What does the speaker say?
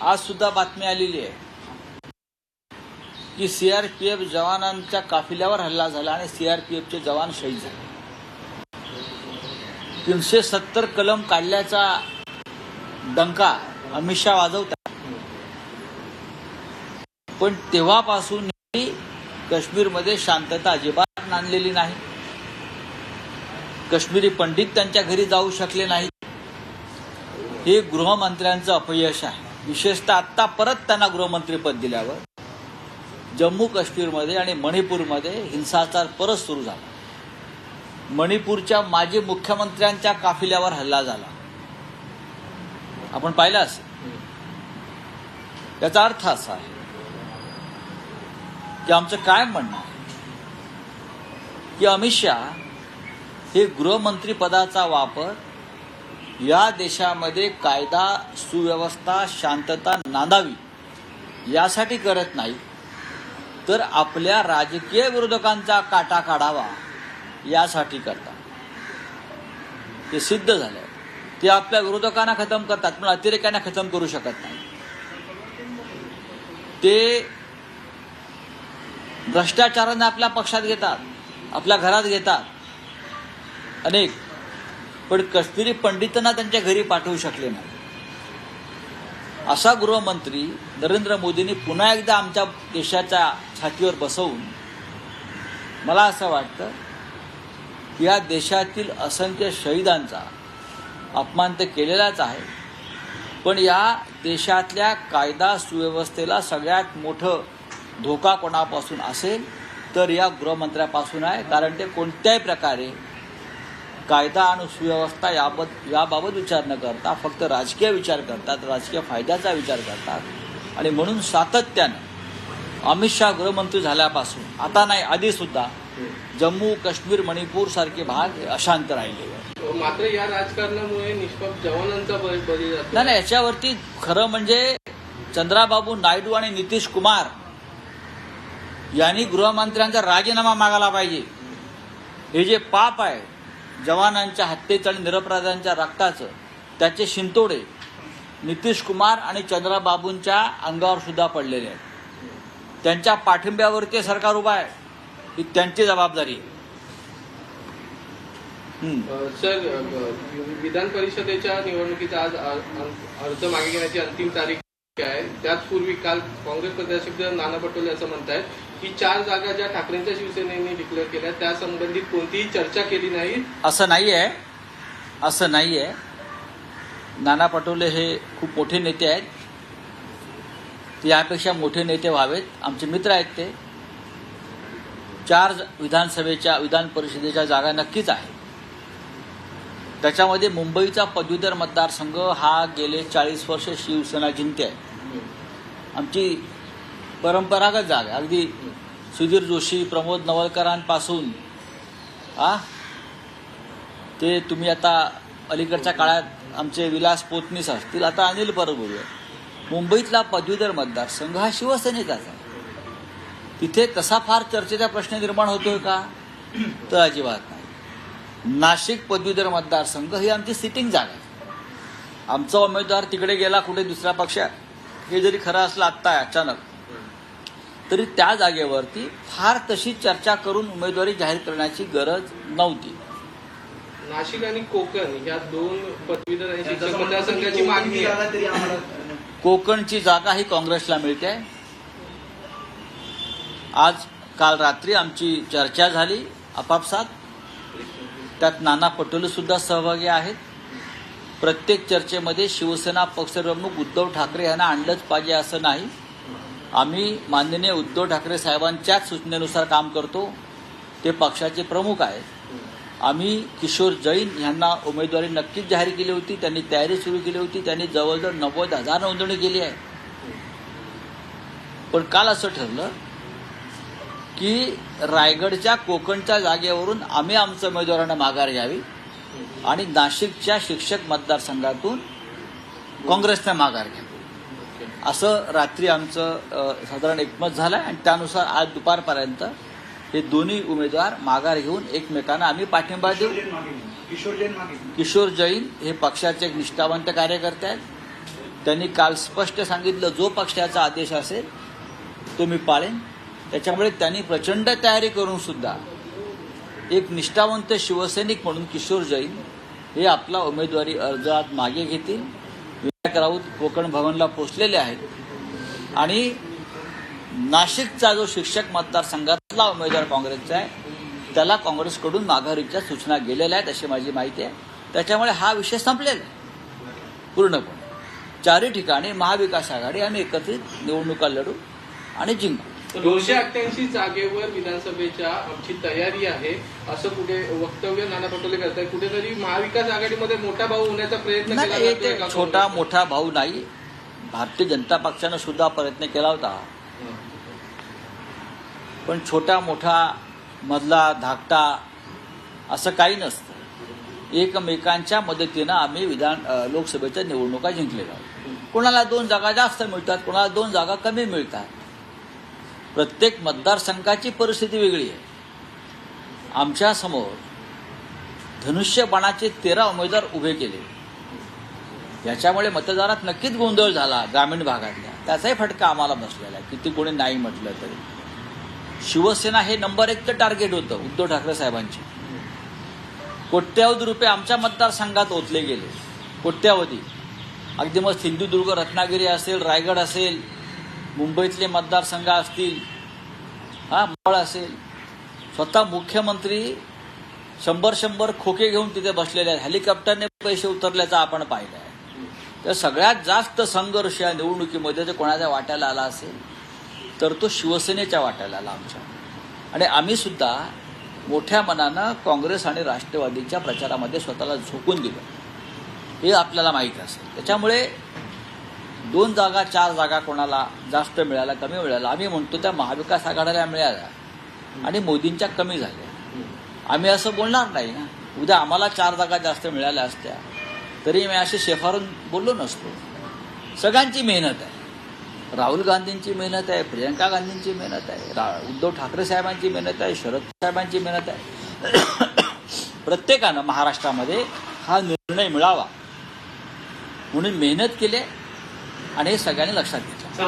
आज सुद्धा बातमी आलेली आहे की सीआरपीएफ जवानांच्या काफिल्यावर हल्ला झाला आणि सीआरपीएफचे जवान शहीद झाले. तीनशे सत्तर कलम काढल्याचा डंका अमित शहा वाजवतात. पण तेव्हापासून काश्मीरमध्ये शांतता अजिबात नांदलेली नाही. काश्मीरी पंडित त्यांच्या घरी जाऊ शकले नाहीत. हे गृहमंत्र्यांचं अपयश आहे. विशेषतः आत्ता परत त्यांना गृहमंत्रीपद दिल्यावर जम्मू काश्मीरमध्ये आणि मणिपूरमध्ये हिंसाचार परत सुरू झाला. मणिपूरच्या माजी मुख्यमंत्र्यांच्या काफिल्यावर हल्ला झाला. आपण पाहिलं असेल. याचा अर्थ असा आहे की आमचं काय म्हणणं आहे? की अमित शहा हे गृहमंत्री पदाचा वापर या देशामध्ये कायदा सुव्यवस्था शांतता नांदावी यासाठी करत नाही तर आपल्या राजकीय विरोधकांचा काटा काढावा यासाठी करतात. ते सिद्ध झालं ते आपल्या विरोधकांना खतम करतात पण अतिरेक्यांना खतम करू शकत नाही. ते भ्रष्टाचारांना आपल्या पक्षात घेतात आपल्या घरात घेतात. अनेक. पण कस्तुरी पंडितांना त्यांच्या घरी पाठवू शकले नाही. असा गृहमंत्री नरेंद्र मोदींनी पुन्हा एकदा आमच्या देशाच्या छातीवर बसवून मला असं वाटतं की या देशातील असंख्य शहीदांचा अपमान तर केलेलाच आहे पण या देशातल्या कायदा सुव्यवस्थेला सगळ्यात मोठं धोका कोणापासून असेल तर या गृहमंत्र्यापासून आहे कारण ते कोणत्याही प्रकारे कायदा आणि सुव्यवस्था याबत याबाबत विचार न करता फक्त राजकीय विचार करतात राजकीय फायद्याचा विचार करतात. आणि म्हणून सातत्यानं अमित शहा गृहमंत्री झाल्यापासून आता नाही आधी सुद्धा जम्मू काश्मीर मणिपूर सारखे भाग अशांत राहिले. मात्र या राजकारणामुळे निष्पाप जवानांचा बळी नाही नाही याच्यावरती खरं म्हणजे चंद्राबाबू नायडू आणि नितीश कुमार यांनी गृहमंत्र्यांचा राजीनामा मागायला पाहिजे. हे जे पाप आहे जवानांच्या हत्येचं आणि निरपराधांच्या रक्ताचं त्याचे शिंतोडे नितीश कुमार आणि चंद्राबाबूंच्या अंगावर सुद्धा पडलेले आहेत त्यांच्या पाठिंब्यावरती सरकार उभा आहे ही त्यांची जबाबदारी आहे. हम्म. सर विधान परिषदेच्या निवडणुकीचा आज अर्ज मागे घेण्याची अंतिम तारीख आहे त्याचपूर्वी काल काँग्रेस प्रदेशाध्यक्ष नाना पटोले असं म्हणतायत की चार जागा ज्या ठाकरेंच्या शिवसेनेने डिक्लेअर केल्या त्या संबंधित कोणतीही चर्चा केली नाही. असं नाही आहे असं नाही आहे नाना पटोले हे खूप मोठे नेते आहेत. यापेक्षा मोठे नेते व्हावेत. आमचे मित्र आहेत ते. चार विधानसभेच्या विधान परिषदेच्या जागा नक्कीच आहेत. त्याच्यामध्ये मुंबईचा पदवीधर मतदारसंघ हा गेले चाळीस वर्ष शिवसेना जिंकते आहे आमची परंपरागत जागा. आहे. अगदी सुधीर जोशी प्रमोद नवलकरांपासून आ? ते तुम्ही आता अलीकडच्या काळात आमचे विलास पोतनीस असतील. आता अनिल परब मुंबईतला पदवीधर मतदारसंघ हा शिवसेनेचाच आहे. तिथे तसा फार चर्चेचा प्रश्न निर्माण होतोय का? तर अजिबात नाही. नाशिक पदवीधर मतदारसंघ ही आमची सिटिंग जागा आहे. आमचा उमेदवार तिकडे गेला कुठे दुसऱ्या पक्षात हे जरी खरं असलं आत्ता अचानक. तरी त्या जागेवरती फार तशी चर्चा करून उमेदवारी जाहीर करण्याची गरज नव्हती. नाशिक आणि कोकण या दोन पदवीधर आणि शिक्षक मतदारसंघाची मागणी आहे. कोकणची जागा ही काँग्रेसला मिळते. आहे आज काल रात्री आमची चर्चा झाली आपापसात. त्यात नाना पटोले सुद्धा सहभागी आहेत. प्रत्येक चर्चेमध्ये शिवसेना पक्षप्रमुख उद्धव ठाकरे यांना आणलंच पाहिजे असं नाही. आम्ही माननीय उद्धव ठाकरे साहेबांच्याच सूचनेनुसार काम करतो. ते पक्षाचे प्रमुख आहेत. आम्ही किशोर जैन यांना उमेदवारी नक्कीच जाहीर केली होती. त्यांनी तयारी सुरू केली होती. त्यांनी जवळजवळ नव्वद हजार नोंदणी केली आहे. पण काल असं ठरलं की रायगडच्या कोकणच्या जागेवरून आम्ही आमच्या उमेदवारांना माघार घ्यावी आणि नाशिकच्या शिक्षक मतदारसंघातून काँग्रेसने माघार घ्यावी. असं रात्री आमचं साधारण एकमत झालं आणि त्यानुसार आज दुपारपर्यंत हे दोन्ही उमेदवार माघार घेऊन एकमेकांना आम्ही पाठिंबा देऊ. किशोर जैन किशोर जैन हे पक्षाचे एक निष्ठावंत कार्यकर्ते आहेत. त्यांनी काल स्पष्ट सांगितलं जो पक्षाचा आदेश असेल तो मी पाळेन. त्याच्यामुळे त्यांनी प्रचंड तयारी करून सुद्धा एक निष्ठावंत शिवसैनिक म्हणून किशोर जैन हे आपला उमेदवारी अर्ज आज मागे घेतील. विनायक राऊत कोकण भवनला पोचलेले आहेत. आणि नाशिकचा जो शिक्षक मतदारसंघातला उमेदवार काँग्रेसचा आहे त्याला काँग्रेसकडून माघारीच्या सूचना गेलेल्या आहेत अशी माझी माहिती आहे. त्याच्यामुळे हा विषय संपलेला आहे. पूर्णपणे. चारही ठिकाणी महाविकास आघाडी आम्ही एकत्रित निवडणुका लढू आणि जिंकू. दोनशे अठ्ठ्याऐंशी जागेवर विधानसभेच्या आमची तयारी आहे असं कुठे वक्तव्य नाना पटोले करताय कुठेतरी महाविकास आघाडीमध्ये मोठा भाऊ होण्याचा प्रयत्न केला छोटा? मोठा भाऊ नाही. भारतीय जनता पक्षानं सुद्धा प्रयत्न केला होता. पण छोटा मोठा मधला धाकटा असं काही नसतं. एकमेकांच्या मदतीनं आम्ही विधान लोकसभेच्या निवडणुका जिंकलेल्या. आहोत कोणाला दोन जागा जास्त मिळतात कोणाला दोन जागा कमी मिळतात. प्रत्येक मतदारसंघाची परिस्थिती वेगळी आहे. आमच्यासमोर धनुष्यबाणाचे तेरा उमेदवार उभे केले. याच्यामुळे मतदारात नक्कीच गोंधळ झाला ग्रामीण भागातल्या. त्याचाही फटका आम्हाला बसलेला आहे किती कोणी नाही म्हटलं तरी. शिवसेना हे नंबर एकचं टार्गेट होतं उद्धव ठाकरे साहेबांचे. कोट्यावधी रुपये आमच्या मतदारसंघात ओतले गेले. कोट्यावधी. अगदी मग सिंधुदुर्ग रत्नागिरी असेल रायगड असेल मुंबईतले मतदारसंघ असतील हा मळ असेल. स्वतः मुख्यमंत्री शंभर शंभर खोके घेऊन तिथे बसलेले आहेत. हेलिकॉप्टरने पैसे उतरल्याचं आपण पाहिलं आहे. तर सगळ्यात जास्त संघर्ष या निवडणुकीमध्ये जर कोणाच्या वाट्याला आला असेल? तर तो शिवसेनेच्या वाट्याला आला आमच्या. आणि आम्ही सुद्धा मोठ्या मनानं काँग्रेस आणि राष्ट्रवादीच्या प्रचारामध्ये स्वतःला झोकून दिलं. हे आपल्याला माहीत असेल. त्याच्यामुळे दोन जागा चार जागा कोणाला जास्त मिळाल्या कमी मिळाल्या. आम्ही म्हणतो त्या महाविकास आघाडीला मिळाल्या. आणि मोदींच्या कमी झाल्या. आम्ही असं बोलणार नाही ना. उद्या आम्हाला चार जागा जास्त मिळाल्या असत्या. तरी मी असे शेफारून बोललो नसतो. सगळ्यांची मेहनत आहे. राहुल गांधींची मेहनत आहे प्रियंका गांधींची मेहनत आहे रा उद्धव ठाकरे साहेबांची मेहनत आहे शरद साहेबांची मेहनत आहे. प्रत्येकानं महाराष्ट्रामध्ये हा निर्णय मिळावा. म्हणून मेहनत केली आहे. आणि हे सगळ्यांनी लक्षात घेतलं.